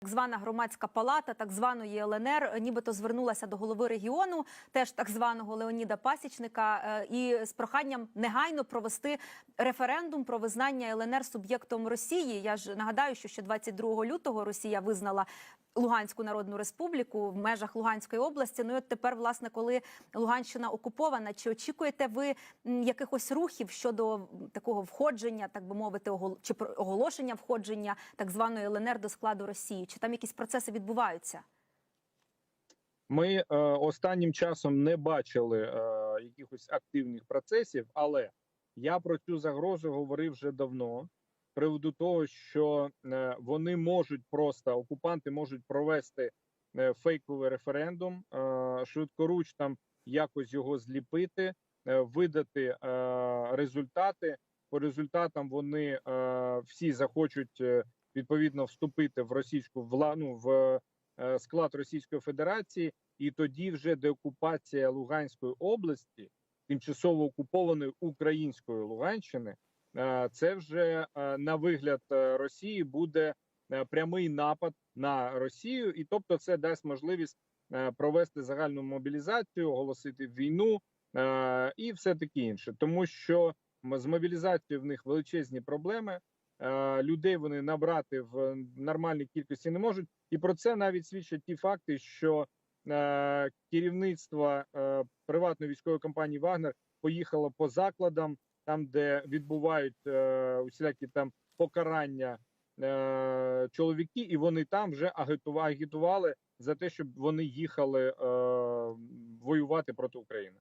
Так звана громадська палата так званої ЛНР нібито звернулася до голови регіону, теж так званого Леоніда Пасічника, е, і з проханням негайно провести референдум про визнання ЛНР суб'єктом Росії. Я ж нагадаю, що ще 22 лютого Росія визнала Луганську Народну Республіку в межах Луганської області. Ну і от тепер, власне, коли Луганщина окупована, чи очікуєте ви якихось рухів щодо такого входження, так би мовити, огол- чи оголошення входження так званої ЛНР до складу Росії? Чи там якісь процеси відбуваються? Ми е, останнім часом не бачили е, якихось активних процесів, але я про цю загрозу говорив вже давно. Приводу того, що е, вони можуть просто окупанти можуть провести е, фейковий референдум, е, швидкоруч там якось його зліпити, е, видати е, результати. По результатам вони е, всі захочуть е, відповідно вступити в російську вла... ну, в е, склад Російської Федерації, і тоді вже деокупація Луганської області, тимчасово окупованої української Луганщини, е, це вже е, на вигляд Росії буде прямий напад на Росію, і тобто це дасть можливість провести загальну мобілізацію, оголосити війну і все таке інше, тому що з мобілізацією в них величезні проблеми. Е, Людей вони набрати в нормальній кількості не можуть, і про це навіть свідчать ті факти, що е, керівництво е, приватної військової компанії Вагнер поїхало по закладам, там де відбувають усілякі там покарання чоловіки, і вони там вже агітували, за те, щоб вони їхали воювати проти України.